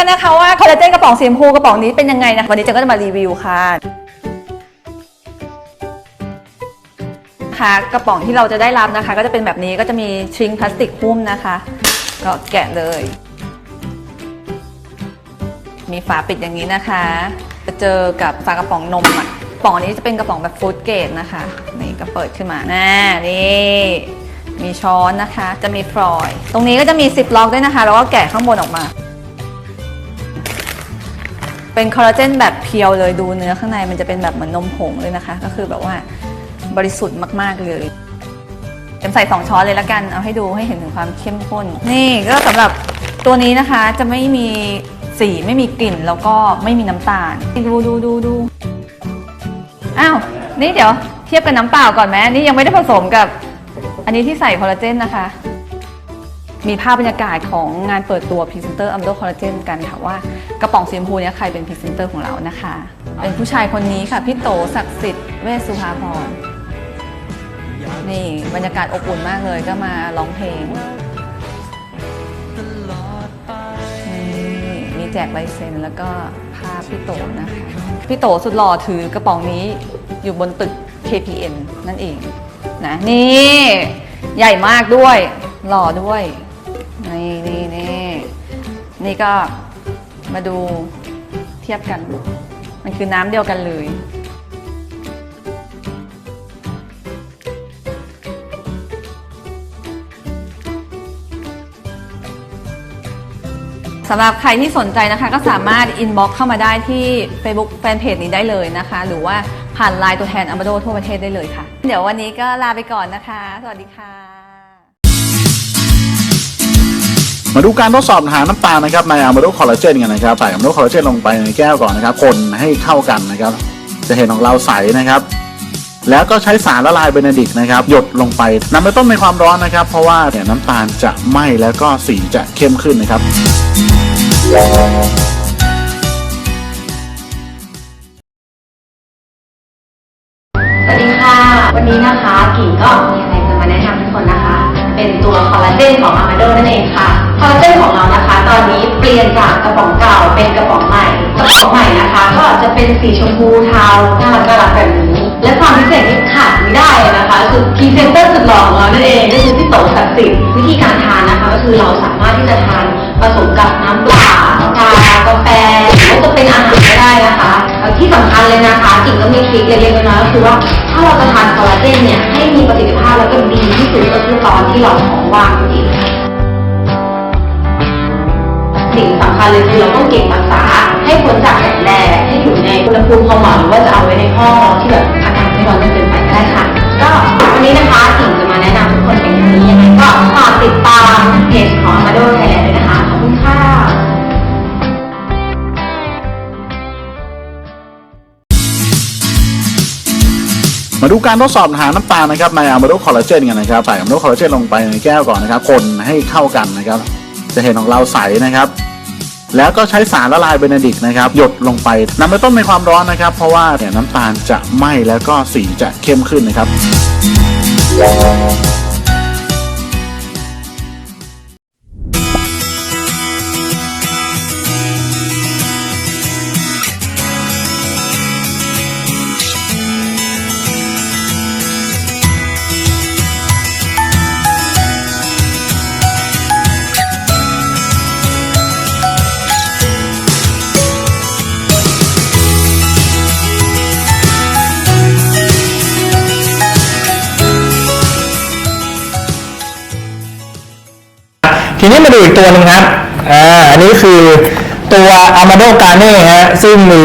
กันนะคะว่าคอลลาเจนกระป๋องสีชมพูกระป๋องนี้เป็นยังไงนะวันนี้เจนก็จะมารีวิวค่ะค่ะกระป๋องที่เราจะได้รับนะคะ ก็จะเป็นแบบนี้ก็จะมีชิงพลาสติกหุ้มนะคะ ก็แกะเลย มีฝาปิดอย่างนี้นะคะจะเจอกับฝากระป๋องนมอะกระป๋องนี้จะเป็นกระป๋องแบบฟู้ดเกรดนะคะ นี่ก็เปิดขึ้นมาน่านี่มีช้อนนะคะ จะมีฟรอย ตรงนี้ก็จะมีซิปล็อกด้วยนะคะ แล้วก็แกะข้างบนออกมา เป็นคอลลาเจนแบบเพียวเลยดูเนื้อข้างในมันจะเป็นแบบเหมือนนมผงเลยนะคะ ก็คือแบบว่าบริสุทธิ์มาก ๆ เลยเต็มใส่สองช้อนเลยละกัน เอาให้ดูให้เห็นถึงความเข้มข้น นี่ก็สำหรับตัวนี้นะคะจะไม่มีสีไม่มีกลิ่นแล้วก็ไม่มีน้ำตาล ดูดูดูดูอ้าว นี่เดี๋ยวเทียบกับน้ำเปล่าก่อนไหมนี่ยังไม่ได้ผสมกับ อันนี้ที่ใส่คอลลาเจนนะคะ มีภาพบรรยากาศของงานเปิดตัวพรีเซนเตอร์อัมโดคอลลาเจนกันค่ะว่ากระป๋องสีชมพูเนี้ยใครเป็นพรีเซนเตอร์ของเรานะคะ เป็นผู้ชายคนนี้ค่ะ พี่โตศักดิ์สิทธิ์เวสุภาพรนี่บรรยากาศอบอุ่นมากเลยก็มาร้องเพลงนี่มีแจกลายเซ็นแล้วก็ภาพพี่โตนะคะ พี่โตสุดหล่อถือกระป๋องนี้อยู่บนตึก KPN นั่นเองนะนี่ ใหญ่มากด้วยหล่อด้วย นี่นี่นี่นี่ก็มาดูเทียบกัน มันคือน้ำเดียวกันเลย สำหรับใครที่สนใจนะคะ ก็สามารถอินบ็อกเข้ามาได้ที่ Facebook แฟนเพจนี้ได้เลยนะคะ หรือว่าผ่านไลน์ตัวแทนอ m มาโดทั่วประเทศได้เลยค่ะ เดี๋ยววันนี้ก็ลาไปก่อนนะคะ สวัสดีค่ะ มาดูการทดสอบหาน้ำตาลนะครับในอะมาโดคอลลาเจนกันนะครับใส่อะมาโดคอลลาเจนลงไปในแก้วก่อนนะครับ คนให้เข้ากันนะครับ จะเห็นของเราใสนะครับ แล้วก็ใช้สารละลายเบนดิกนะครับ หยดลงไปนำไปต้มในความร้อนนะครับ เพราะว่าเนี่ยน้ำตาลจะไหม้แล้วก็สีจะเข้มขึ้นนะครับสวัสดีค่ะ วันนี้นะคะกิ่งก็มีอะไรจะมาแนะนำทุกคนนะคะ เป็นตัวคอลลาเจนของอามาโดนั่นเองค่ะ คอลลาเจนของเรานะคะ ตอนนี้เปลี่ยนจากกระป๋องเก่าเป็นกระป๋องใหม่ กระป๋องใหม่นะคะ ก็จะเป็นสีชมพูเทาน่ารักน่ารักแบบนี้ และความพิเศษที่ขาดไม่ได้นะคะคือพรีเซนเตอร์สุดหล่อของเรานั่นเองก็คือพี่โตศักดิ์สิทธิ์วิธีการทานนะคะ ก็คือเราสามารถที่จะทานผสมกับน้ำเปล่าชากาแฟหรือว่าจะเป็นอาหารก็ได้นะคะที่สำคัญเลยนะคะกิ่งก็มีทริคเล็กๆน้อยๆก็คือว่าถ้าเราจะทานคอลลาเจนเนี่ยให้มีประสิทธิภาพแล้วก็ดีที่สุดก็คือตอนที่เราท้องว่างจริง สิ่งสำคัญเลยคือเราต้องเก็บรักษา ให้พ้นจากแสงแดดให้อยู่ในอุณหภูมิพอเหมาะหรือว่าจะเอาไว้ในห้องที่แบบอากาศไม่ร้อนจนเกินไปก็ได้ค่ะ ก็วันนี้นะคะกิ่งจะมาแนะนำทุกคนเป็นนี้ยังไงก็ฝากติดตามเพจของ Amado Thailand ด้วยนะคะขอบคุณค่ะมาดูการทดสอบหาน้ำตาลนะครับในอะมาโดคอลลาเจนกันนะครับใส่อะมาโดคอลลาเจนลงไปในแก้วก่อนนะครับคนให้เข้ากันนะครับ จะเห็นของเราใสนะครับ แล้วก็ใช้สารละลายเบนดิกนะครับ หยดลงไปนำไปต้มในความร้อนนะครับ เพราะว่าเนี่ยน้ำตาลจะไหม้แล้วก็สีจะเข้มขึ้นนะครับ ทีนี้มาดูอีกตัวหนึ่งครับอ่าอันนี้คือตัว Amado g a r n e ฮะซึ่งมี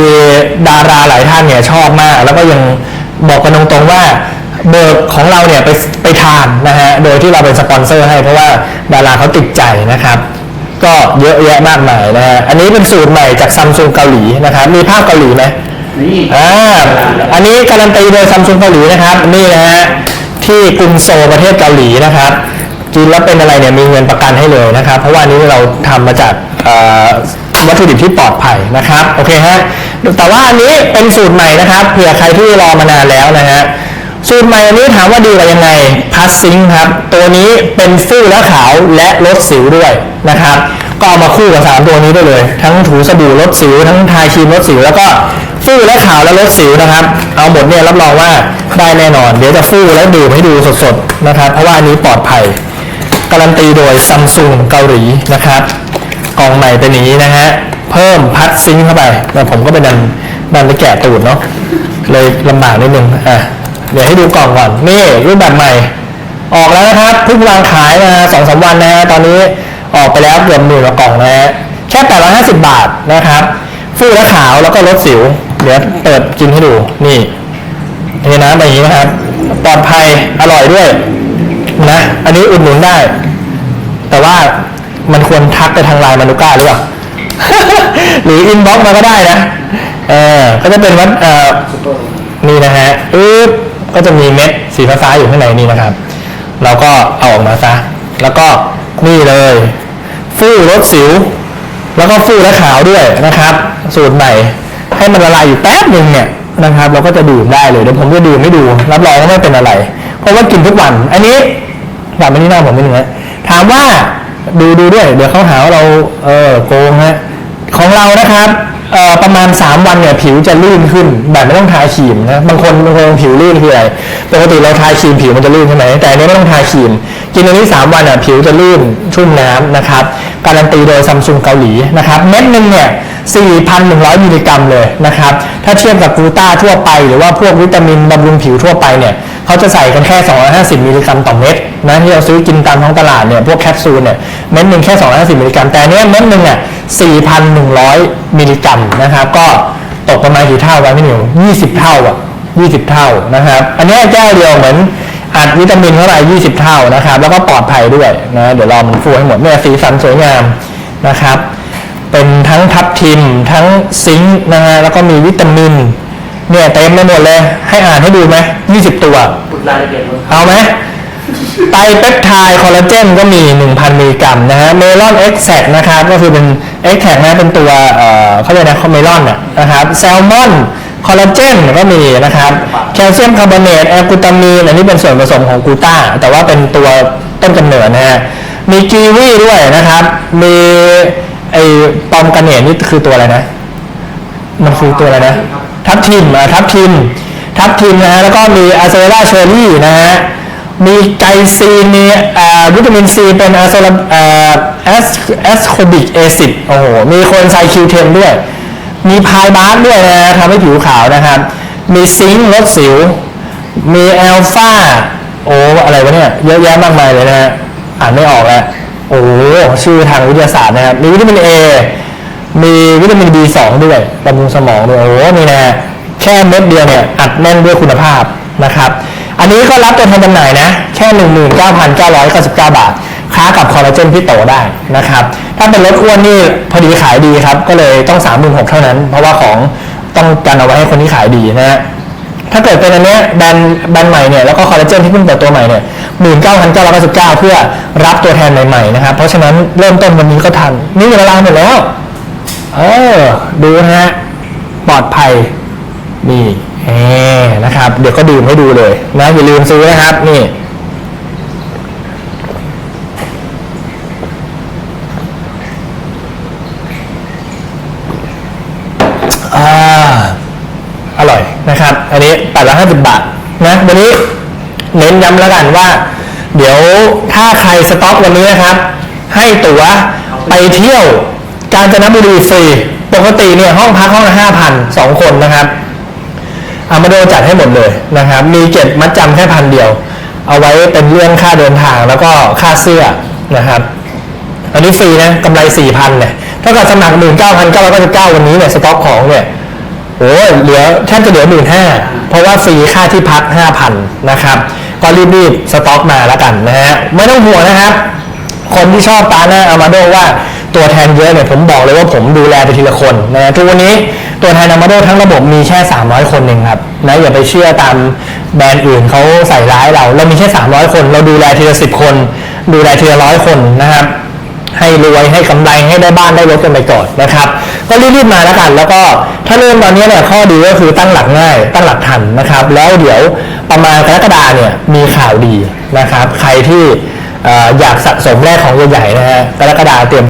ดาราหลายท่านเนี่ยชอบมาก แล้วก็ยังบอกกันตรงๆว่าเบอร์ของเราเนี่ยไปไปทานนะฮะ โดยที่เราเป็นสปอนเซอร์ให้เพราะว่าดาราเขาติดใจนะครับ ก็เยอะแยะมากมายนะฮะ อันนี้เป็นสูตรใหม่จากซัมซุงเกาหลีนะครับ มีภาพเกาหลีไหมนี่อ่าอันนี้การันตีโดยซัมซุงเกาหลีนะครับ นี่นะฮะ ที่กรุงโซลประเทศเกาหลีนะครับ กินแล้วเป็นอะไรเนี่ยมีเงินประกันให้เลยนะครับ เพราะว่านี้เราทำมาจากวัตถุดิบที่ปลอดภัยนะครับโอเคฮะแต่ว่าอันนี้เป็นสูตรใหม่นะครับเผื่อใครที่รอมานานแล้วนะฮะสูตรใหม่อันนี้ถามว่าดีกว่ายังไงพัสซิงครับ ตัวนี้เป็นฟูและขาวและลดสิวด้วยนะครับก็เอามาคู่กับ 3 ตัวนี้ได้เลย ทั้งถูสบู่ลดสิว ทั้งทาครีมลดสิวแล้วก็ฟู่และขาวและลดสิวนะครับ เอาหมดเนี่ยรับรองว่าได้แน่นอน เดี๋ยวจะฟู่และดื่มให้ดูสดๆนะครับ เพราะว่าอันนี้ปลอดภัย การันตีโดยซัมซุงเกาหลีนะครับกล่องใหม่เป็นอย่างนี้นะฮะเพิ่มพัดซิงเข้าไปแต่ผมก็ไปดันดันไปแกะตูดเนาะเลยลำบากนิดนึงอะเดี๋ยวให้ดูกล่องก่อนนี่รูปแบบใหม่ ออกแล้วนะครับเพิ่งวางขายมาสองสามวันนะฮะตอนนี้ออกไปแล้วเกือบหมื่นกว่ากล่องนะฮะแค่850 บาทนะครับฟูและขาวแล้วก็ลดสิว เดี๋ยวเปิดกินให้ดูนี่นี่นะแบบนี้นะครับปลอดภัยอร่อยด้วย นะอันนี้อุดหนุนได้ แต่ว่ามันควรทักไปทางไลน์มานุก้าหรือเปล่าหรืออินบ็อกซ์มาก็ได้นะเออก็จะเป็นวัดเอ่อนี่นะฮะอึ๊บก็จะมีเม็ดสีฟ้าๆอยู่ข้างในนี่นะครับ เราก็เอาออกมาซะแล้วก็นี่เลยฟูลดสิว แล้วก็ฟูและขาวด้วยนะครับ สูตรใหม่ ให้มันละลายอยู่แป๊บหนึ่งเนี่ยนะครับ เราก็จะดื่มได้เลยเดี๋ยวผมจะดื่มให้ดู รับรองว่าไม่เป็นอะไร เพราะว่ากินทุกวัน อันนี้กลับมาที่หน้าผมนิดนึงนะถามว่าดูดูด้วย เดี๋ยวเขาหาว่าเราเออโกงฮะของเรานะครับเอ่อประมาณ 3 วันเนี่ยผิวจะลื่นขึ้น แบบไม่ต้องทาครีมนะบางคนบางคนผิวลื่นคืออะไรปกติเราทาครีมผิวมันจะลื่นใช่ไหมแต่อันนี้ไม่ต้องทาครีมกินอันนี้ 3 วันอะผิวจะลื่นชุ่มน้ำนะครับการันตีโดยซัมซุงเกาหลีนะครับเม็ดหนึ่งเนี่ย4,100 มิลลิกรัมเลยนะครับถ้าเทียบกับกลูต้าทั่วไป หรือว่าพวกวิตามินบำรุงผิวทั่วไปเนี่ย เขาจะใส่กันแค่ 250 มิลลิกรัมต่อเม็ดนะที่เราซื้อกินตามท้องตลาดเนี่ยพวกแคปซูลเนี่ยเม็ดหนึ่งแค่ 250 มิลลิกรัมแต่อันเนี้ยเม็ดหนึ่งเนี่ย4,100 มิลลิกรัมนะครับก็ตกประมาณกี่เท่าไว้พี่หนิว20 เท่าอะ20 เท่านะครับ อันนี้แก้วเดียวเหมือนอัดวิตามินเข้าไป20 เท่านะครับ แล้วก็ปลอดภัยด้วยนะเดี๋ยวเรอมันฟูให้หมดเนี่ยสีสันสวยงามนะครับ เป็นทั้งทับทิมทั้งซิงค์นะฮะแล้วก็มีวิตามิน เนี่ยเต็มไปหมดเลย ให้อ่านให้ดูไหม20ตัวรายละเอียดมันเอาไหมไตรเปปไทด์คอลลาเจนก็มี 1,000 มิลลิกรัมนะฮะเมลอนเอ็กแซนะครับ ก็คือเป็นเอ็กแทนะเป็นตัวเอ่อเขาเรียกนะเมลอนน่ะนะครับแซลมอนคอลลาเจนก็มีนะครับแคลเซียมคาร์บอเนตแอลกลูตามีนอันนี้เป็นส่วนผสมของกลูต้า แต่ว่าเป็นตัวต้นกำเนิดนะฮะมีกีวีด้วยนะครับ มีไอปอมกันเนตนี่คือตัวอะไรนะ มันคือตัวอะไรนะ ทับทิมทับทิม ทับทิมนะฮะแล้วก็มีอะโซล่าเชอรี่นะฮะมีไกซีนมีวิตามินซีเป็นอะโซลาอ่าแอสแอสโคบิกแอซิดโอ้โห มีโคนไซคิวเทนด้วย มีพายบาร์ด้วยนะฮะทำให้ผิวขาวนะครับ มีซิงค์ลดสิว มีแอลฟาโอ้อะไรวะเนี่ย เยอะแยะมากมายเลยนะฮะอ่านไม่ออกแล้ว โอ้ชื่อทางวิทยาศาสตร์นะครับ มีวิตามินเอ มีวิตามิน B2 ด้วยบำรุงสมองด้วยโอ้โหนี่นะแค่เม็ดเดียวเนี่ยอัดแน่นด้วยคุณภาพนะครับ อันนี้ก็รับตัวแทนจำหน่ายนะ แค่ 19,999 บาท ค้ากับคอลลาเจนพี่โตได้นะครับ ถ้าเป็นลดอ้วนนี่พอดีขายดีครับ ก็เลยต้อง 36,000เท่านั้น เพราะว่าของต้องการเอาไว้ให้คนที่ขายดีนะฮะถ้าเกิดเป็นอันเนี้ยแบรนด์แบรนด์ใหม่เนี่ยแล้วก็คอลลาเจนที่เพิ่งเปิดตัวใหม่เนี่ยหมื่นเก้าพันเก้าร้อยเก้าสิบเก้าเพื่อรับตัวแทนใหม่ๆนะครับ เพราะฉะนั้นเริ่มต้นวันนี้ก็ทัน นี่เวลาหมดแล้ว เออ ดูนะฮะ ปลอดภัย นี่แหมนะครับ เดี๋ยวก็ดื่มให้ดูเลย นะอย่าลืมซื้อนะครับ นี่อ่าอร่อยนะครับ อันนี้850บาทนะ วันนี้เน้นย้ำแล้วกันว่า เดี๋ยวถ้าใครสต็อกวันนี้นะครับ ให้ตั๋วไปเที่ยว กาญจนบุรีฟรีปกติเนี่ยห้องพักห้องละ5,000สองคนนะครับอามาโดจัดให้หมดเลยนะครับ มีเก็บมัดจำแค่พันเดียว เอาไว้เป็นเรื่องค่าเดินทางแล้วก็ค่าเสื้อนะครับ อันนี้ฟรีนะกำไร4,000เนี่ยถ้าเกิดสมัคร19,999วันนี้เนี่ยสต็อกของเนี่ยโอ้เหลือแทบจะเหลือหมื่นห้าเพราะว่าฟรีค่าที่พักห้าพันนะครับก็รีบๆสต็อกมาแล้วกันนะฮะไม่ต้องห่วงนะครับ คนที่ชอบตาหน้าอามาโดว่า ตัวแทนเยอะเนี่ยผมบอกเลยว่าผมดูแลไปทีละคนนะทุกวันนี้ตัวแทนอามาโดทั้งระบบมีแค่ 300 คนเองครับนะอย่าไปเชื่อตามแบรนด์อื่นเขาใส่ร้ายเรา เรามีแค่ 300 คน เราดูแลทีละ10คน ดูแลทีละร้อยคนนะครับให้รวยให้กำไรให้ได้บ้านได้รถกันไปก่อนนะครับ ก็รีบๆมาแล้วกัน แล้วก็ถ้าเริ่มตอนนี้เนี่ยข้อดีก็คือตั้งหลักง่าย ตั้งหลักทันนะครับ แล้วเดี๋ยวประมาณกรกฎาเนี่ยมีข่าวดีนะครับ ใครที่เอ่ออยากสะสมแรกของใหญ่ๆนะฮะกรกฎาเตรียม